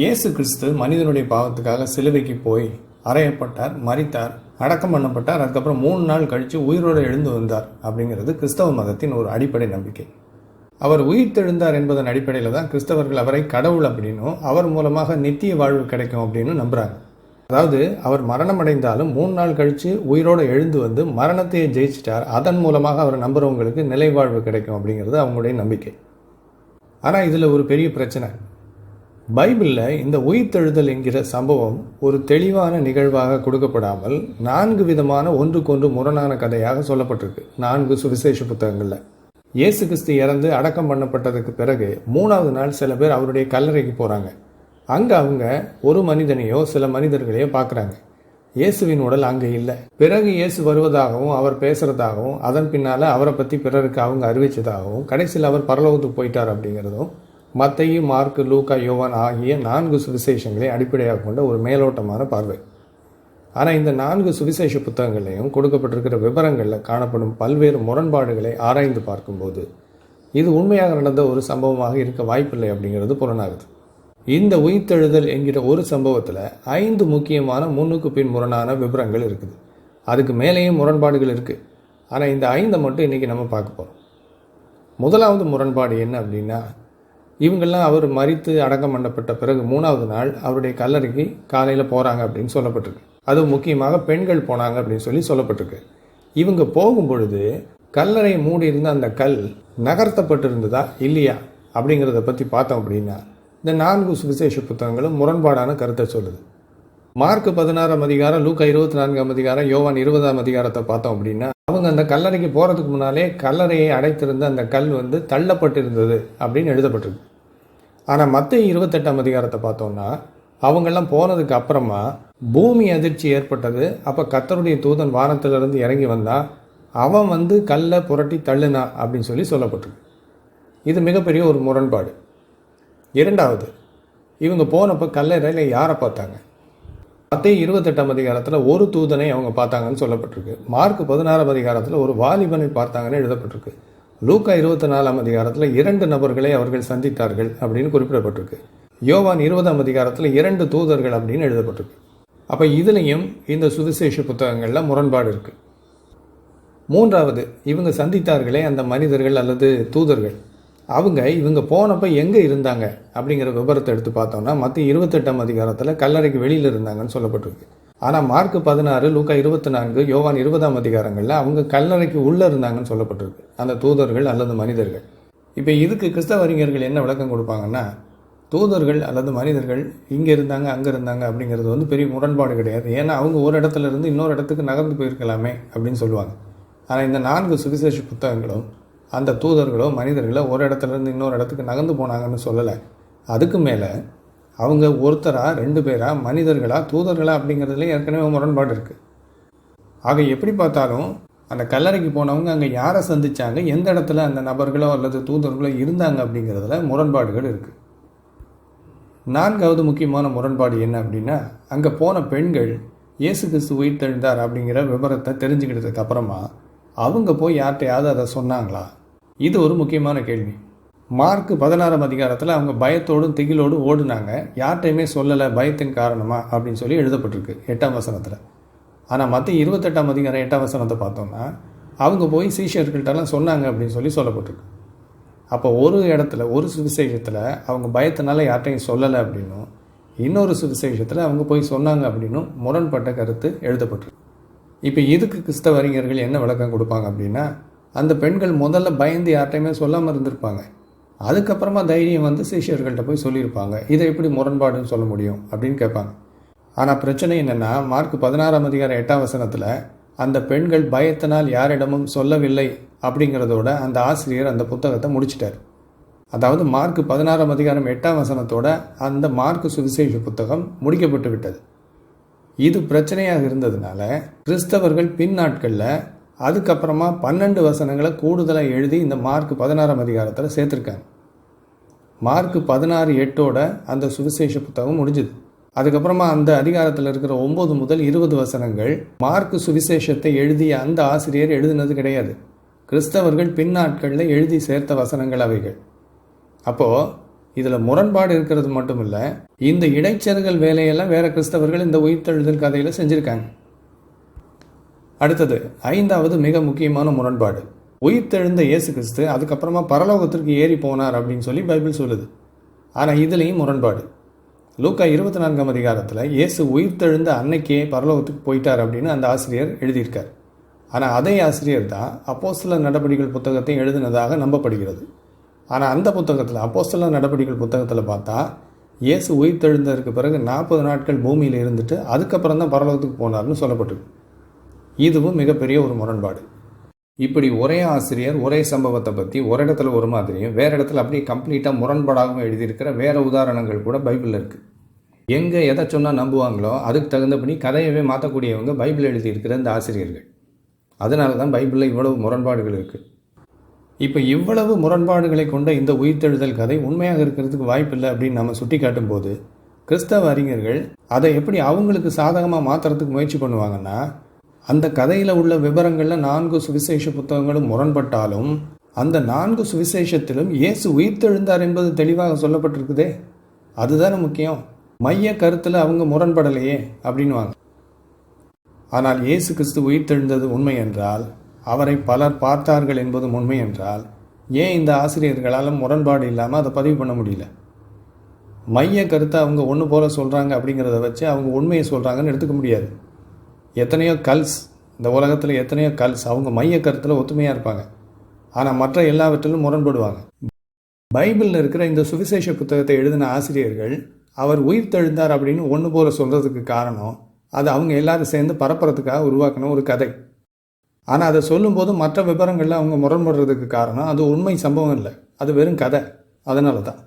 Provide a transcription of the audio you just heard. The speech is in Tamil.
இயேசு கிறிஸ்து மனிதனுடைய பாவத்துக்காக சிலுவைக்கு போய் அறையப்பட்டார் மறித்தார் அடக்கம் பண்ணப்பட்டார் அதுக்கப்புறம் மூணு நாள் கழித்து உயிரோடு எழுந்து வந்தார் அப்படிங்கிறது கிறிஸ்தவ மதத்தின் ஒரு அடிப்படை நம்பிக்கை. அவர் உயிர் தெழுந்தார் என்பதன் அடிப்படையில் தான் கிறிஸ்தவர்கள் அவரை கடவுள் அப்படின்னும் அவர் மூலமாக நித்திய வாழ்வு கிடைக்கும் அப்படின்னு நம்புகிறாங்க அதாவது அவர் மரணம் அடைந்தாலும் மூணு நாள் கழித்து உயிரோடு எழுந்து வந்து மரணத்தையே ஜெயிச்சிட்டார் அதன் மூலமாக அவர் நம்புகிறவங்களுக்கு நிலை வாழ்வு கிடைக்கும் அப்படிங்கிறது அவங்களுடைய நம்பிக்கை. ஆனால் இதில் ஒரு பெரிய பிரச்சனை. பைபிளில் இந்த உயிர்த்தெழுதல் என்கிற சம்பவம் ஒரு தெளிவான நிகழ்வாக கொடுக்கப்படாமல் நான்கு விதமான ஒன்றுக்கொன்று முரணான கதையாக சொல்லப்பட்டிருக்கு. நான்கு சுவிசேஷ புத்தகங்களில். இயேசு கிறிஸ்து இறந்து அடக்கம் பண்ணப்பட்டதுக்கு பிறகு மூணாவது நாள் சில பேர் அவருடைய கல்லறைக்கு போகிறாங்க அங்கே அவங்க ஒரு மனிதனையோ சில மனிதர்களையோ பார்க்குறாங்க இயேசுவின் உடல் அங்கே இல்லை. பிறகு இயேசு வருவதாகவும் அவர் பேசுகிறதாகவும் அதன் பின்னால் அவரை பற்றி பிறருக்கு அவங்க அறிவிச்சதாகவும் கடைசியில் அவர் பரலோகத்துக்கு போயிட்டார் அப்படிங்கிறதும் மத்தையு மார்க்கு லூக்கா யோவான் ஆகிய நான்கு சுவிசேஷங்களை அடிப்படையாக கொண்ட ஒரு மேலோட்டமான பார்வை. ஆனால் இந்த நான்கு சுவிசேஷ புத்தகங்களையும் கொடுக்கப்பட்டிருக்கிற விவரங்களில் காணப்படும் பல்வேறு முரண்பாடுகளை ஆராய்ந்து பார்க்கும்போது இது உண்மையாக நடந்த ஒரு சம்பவமாக இருக்க வாய்ப்பில்லை அப்படிங்கிறது புலனாகுது. இந்த உயிர்த்தெழுதல் என்கிற ஒரு சம்பவத்தில் ஐந்து முக்கியமான முன்னுக்கு பின் முரணான விவரங்கள் இருக்குது. அதுக்கு மேலேயும் முரண்பாடுகள் இருக்குது ஆனால் இந்த ஐந்தை மட்டும் இன்றைக்கி நம்ம பார்க்க போகிறோம் முதலாவது முரண்பாடு என்ன அப்படின்னா இவங்கெல்லாம் அவர் மறித்து அடக்கம் பண்ணப்பட்ட பிறகு மூணாவது நாள் அவருடைய கல்லறைக்கு காலையில் போகிறாங்க அப்படின்னு சொல்லப்பட்டிருக்கு. அதுவும் முக்கியமாக பெண்கள் போனாங்க அப்படின்னு சொல்லி சொல்லப்பட்டிருக்கு. இவங்க போகும் பொழுது கல்லறை மூடி இருந்த அந்த கல் நகர்த்தப்பட்டிருந்ததா இல்லையா அப்படிங்கிறத பற்றி பார்த்தோம் அப்படின்னா இந்த நான்கு சுவிசேஷ புத்தகங்களும் முரண்பாடான கருத்தை சொல்லுது. மார்க் பதினாறாம் அதிகாரம் லூக்கா இருபத்தி நான்காம் அதிகாரம் யோவான் இருபதாம் அதிகாரத்தை பார்த்தோம் அப்படின்னா அவங்க அந்த கல்லறைக்கு போகிறதுக்கு முன்னாலே கல்லறையை அடைத்திருந்த அந்த கல் வந்து தள்ளப்பட்டிருந்தது அப்படின்னு எழுதப்பட்டிருக்கு. ஆனால் மற்ற இருபத்தெட்டாம் அதிகாரத்தை பார்த்தோம்னா அவங்கெல்லாம் போனதுக்கு அப்புறமா பூமி அதிர்ச்சி ஏற்பட்டது. அப்போ கத்தருடைய தூதன் வானத்திலிருந்து இறங்கி வந்தா அவன் வந்து கல்லை புரட்டி தள்ளுனா அப்படின்னு சொல்லி சொல்லப்பட்டிருக்கு. இது மிகப்பெரிய ஒரு முரண்பாடு. இரண்டாவது இவங்க போனப்போ கல்லறையில் யாரை பார்த்தாங்க? மத்திய இருபத்தெட்டாம் அதிகாரத்தில் ஒரு தூதனை அவங்க பார்த்தாங்கன்னு சொல்லப்பட்டிருக்கு. மார்க் பதினாறாம் அதிகாரத்தில் ஒரு வாலிபனை பார்த்தாங்கன்னு எழுதப்பட்டிருக்கு. லூக்கா இருபத்தி நாலாம் அதிகாரத்தில் இரண்டு நபர்களை அவர்கள் சந்தித்தார்கள் அப்படின்னு குறிப்பிடப்பட்டிருக்கு. யோவான் இருபதாம் அதிகாரத்தில் இரண்டு தூதர்கள் அப்படின்னு எழுதப்பட்டிருக்கு. அப்போ இதுலேயும் இந்த சுவிசேஷ புத்தகங்களில் முரண்பாடு இருக்குது மூன்றாவது இவங்க சந்தித்தார்களே அந்த மனிதர்கள் அல்லது தூதர்கள். அவங்க இவங்க போனப்போ எங்கே இருந்தாங்க? அப்படிங்கிற விவரத்தை எடுத்து பார்த்தோம்னா மற்ற இருபத்தெட்டாம் அதிகாரத்தில் கல்லறைக்கு வெளியில் இருந்தாங்கன்னு சொல்லப்பட்டிருக்கு. ஆனால் மார்க் பதினாறு லூக்கா இருபத்தி நான்கு யோவான் இருபதாம் அதிகாரங்களில் அவங்க கல்லறைக்கு உள்ளே இருந்தாங்கன்னு சொல்லப்பட்டிருக்கு. அந்த தூதர்கள் அல்லது மனிதர்கள். இப்போ இதுக்கு கிறிஸ்தவ அறிஞர்கள் என்ன விளக்கம் கொடுப்பாங்கன்னா தூதர்கள் அல்லது மனிதர்கள் இங்கே இருந்தாங்க அங்கே இருந்தாங்க அப்படிங்கிறது வந்து பெரிய முரண்பாடு கிடையாது. ஏன்னா அவங்க ஒரு இடத்துல இருந்து இன்னொரு இடத்துக்கு நகர்ந்து போயிருக்கலாமே அப்படின்னு சொல்லுவாங்க. ஆனால் இந்த நான்கு சுவிசேஷ புத்தகங்களும் அந்த தூதர்களோ மனிதர்களோ ஒரு இடத்துல இருந்து இன்னொரு இடத்துக்கு நகர்ந்து போனாங்கன்னு சொல்லலை. அதுக்கு மேலே அவங்க ஒருத்தரா ரெண்டு பேரா மனிதர்களா தூதர்களா அப்படிங்கிறதுல ஏற்கனவே முரண்பாடு இருக்குது ஆக எப்படி பார்த்தாலும் அந்த கல்லறைக்கு போனவங்க அங்கே யாரை சந்திச்சாங்க எந்த இடத்துல அந்த நபர்களோ அல்லது தூதர்களோ இருந்தாங்க அப்படிங்கிறதுல முரண்பாடுகள் இருக்குது நான்காவது முக்கியமான முரண்பாடு என்ன அப்படின்னா அங்கே போன பெண்கள் இயேசு கிறிஸ்து உயிர் தெழுந்தார் அப்படிங்கிற விவரத்தை தெரிஞ்சுக்கிட்டதுக்கு அப்புறமா அவங்க போய் யார்கிட்டையாவது அதை சொன்னாங்களா? இது ஒரு முக்கியமான கேள்வி. மார்க் பதினாறாம் அதிகாரத்தில் அவங்க பயத்தோடும் திகிலோடும் ஓடுனாங்க. யார்கிட்டையுமே சொல்லலை பயத்தின் காரணமா அப்படின்னு சொல்லி எழுதப்பட்டிருக்கு எட்டாம் வசனத்தில். ஆனால் மற்ற இருபத்தெட்டாம் அதிகாரம் எட்டாம் வசனத்தை பார்த்தோம்னா அவங்க போய் சீஷர்கள்ட்டெல்லாம் சொன்னாங்க அப்படின்னு சொல்லி சொல்லப்பட்டிருக்கு. அப்போ ஒரு இடத்துல ஒரு சுவிசேஷத்தில் அவங்க பயத்தினால யார்கிட்டையும் சொல்லலை அப்படின்னும் இன்னொரு சுவிசேஷத்தில் அவங்க போய் சொன்னாங்க அப்படின்னும் முரண்பட்ட கருத்து எழுதப்பட்டிருக்கு. இப்போ இதுக்கு கிறிஸ்தவ அறிஞர்கள் என்ன விளக்கம் கொடுப்பாங்க அப்படின்னா அந்த பெண்கள் முதல்ல பயந்து யார்கிட்டையுமே சொல்லாமல் இருந்திருப்பாங்க. அதுக்கப்புறமா தைரியம் வந்து சிஷியர்கள்ட்ட போய் சொல்லியிருப்பாங்க. இதை எப்படி முரண்பாடுன்னு சொல்ல முடியும் அப்படின்னு கேட்பாங்க. ஆனால் பிரச்சனை என்னென்னா மார்க் பதினாறாம் அதிகாரம் எட்டாம் வசனத்தில் அந்த பெண்கள் பயத்தினால் யாரிடமும் சொல்லவில்லை அப்படிங்கிறதோட அந்த ஆசிரியர் அந்த புத்தகத்தை முடிச்சிட்டார். அதாவது மார்க் பதினாறாம் அதிகாரம் எட்டாம் வசனத்தோட அந்த மார்க் சுவிசேஷ புத்தகம் முடிக்கப்பட்டு விட்டது. இது பிரச்சனையாக இருந்ததுனால கிறிஸ்தவர்கள் பின் நாட்களில் அதுக்கப்புறமா பன்னெண்டு வசனங்களை கூடுதலாக எழுதி இந்த மார்க் பதினாறாம் அதிகாரத்தில் சேர்த்துருக்காங்க. மார்க் பதினாறு எட்டோட அந்த சுவிசேஷ புத்தகம் முடிஞ்சுது. அதுக்கப்புறமா அந்த அதிகாரத்தில் இருக்கிற ஒம்பது முதல் இருபது வசனங்கள் மார்க் சுவிசேஷத்தை எழுதிய அந்த ஆசிரியர் எழுதினது கிடையாது. கிறிஸ்தவர்கள் பின் நாட்களில் எழுதி சேர்த்த வசனங்கள் அவைகள். அப்போது இதில் முரண்பாடு இருக்கிறது மட்டும் இல்லை இந்த இடைச்செருகல் வேலையெல்லாம் வேற கிறிஸ்தவர்கள் இந்த உயிர்த்தெழுதல் கதையில் செஞ்சுருக்காங்க. அடுத்தது ஐந்தாவது மிக முக்கியமான முரண்பாடு. உயிர்த்தெழுந்த இயேசு கிறிஸ்து அதுக்கப்புறமா பரலோகத்திற்கு ஏறி போனார் அப்படின்னு சொல்லி பைபிள் சொல்லுது. ஆனால் இதுலேயும் முரண்பாடு. லூக்கா இருபத்தி நான்காம் அதிகாரத்தில் இயேசு உயிர்த்தெழுந்த அன்னைக்கே பரலோகத்துக்கு போயிட்டார் அப்படின்னு அந்த ஆசிரியர் எழுதியிருக்கார். ஆனால் அதே ஆசிரியர் தான் அப்போஸ்தல நடவடிக்கைகள் புத்தகத்தை எழுதினதாக நம்பப்படுகிறது. ஆனால் அந்த புத்தகத்தில் அப்போஸ்தல நடவடிக்கைகள் புத்தகத்தில் பார்த்தா இயேசு உயிர்த்தெழுந்ததற்கு பிறகு நாற்பது நாட்கள் பூமியில் இருந்துட்டு அதுக்கப்புறம் தான் பரலோகத்துக்கு போனார்னு சொல்லப்பட்டிருக்கு. இதுவும் மிகப்பெரிய ஒரு முரண்பாடு. இப்படி ஒரே ஆசிரியர் ஒரே சம்பவத்தை பற்றி ஒரு இடத்துல ஒரு மாதிரியும் வேறு இடத்துல அப்படியே கம்ப்ளீட்டாக முரண்பாடாகவும் எழுதியிருக்கிற வேறு உதாரணங்கள் கூட பைபிளில் இருக்குது எங்கே எதை சொன்னால் நம்புவாங்களோ அதுக்கு தகுந்தபடி கதையவே மாற்றக்கூடியவங்க பைபிள் எழுதியிருக்கிற இந்த ஆசிரியர்கள். அதனால தான் பைபிளில் இவ்வளவு முரண்பாடுகள் இருக்குது இப்போ இவ்வளவு முரண்பாடுகளை கொண்ட இந்த உயிர்த்தெழுதல் கதை உண்மையாக இருக்கிறதுக்கு வாய்ப்பில்லை அப்படின்னு நம்ம சுட்டி காட்டும்போது கிறிஸ்தவ அறிஞர்கள் அதை எப்படி அவங்களுக்கு சாதகமாக மாற்றுறதுக்கு முயற்சி பண்ணுவாங்கன்னா அந்த கதையில் உள்ள விவரங்களில் நான்கு சுவிசேஷ புத்தகங்களும் முரண்பட்டாலும் அந்த நான்கு சுவிசேஷத்திலும் இயேசு உயிர்த்தெழுந்தார் என்பது தெளிவாக சொல்லப்பட்டிருக்குதே. அதுதானே முக்கியம். மைய கருத்தில் அவங்க முரண்படலையே அப்படின்வாங்க ஆனால் இயேசு கிறிஸ்து உயிர்த்தெழுந்தது உண்மை என்றால் அவரை பலர் பார்த்தார்கள் என்பதும் உண்மை என்றால் ஏன் இந்த ஆசிரியர்களால் முரண்பாடு இல்லாமல் அதை பதிவு பண்ண முடியல? மைய கருத்தை அவங்க ஒன்று போல சொல்கிறாங்க அப்படிங்கிறத வச்சு அவங்க உண்மையை சொல்கிறாங்கன்னு எடுத்துக்க முடியாது. எத்தனையோ கல்ஸ் இந்த உலகத்தில் எத்தனையோ கல்ஸ் அவங்க மைய கருத்தில் ஒத்துமையாக இருப்பாங்க. ஆனால் மற்ற எல்லாவற்றிலும் முரண்படுவாங்க. பைபிளில் இருக்கிற இந்த சுவிசேஷ புத்தகத்தை எழுதின ஆசிரியர்கள் அவர் உயிர் தெழுந்தார் அப்படின்னு ஒன்று போல சொல்கிறதுக்கு காரணம் அது அவங்க எல்லாரும் சேர்ந்து பரப்புறதுக்காக உருவாக்கின ஒரு கதை. ஆனால் அதை சொல்லும்போது மற்ற விவரங்களில் அவங்க முரண்படுறதுக்கு காரணம் அது உண்மை சம்பவம் இல்லை. அது வெறும் கதை. அதனால தான்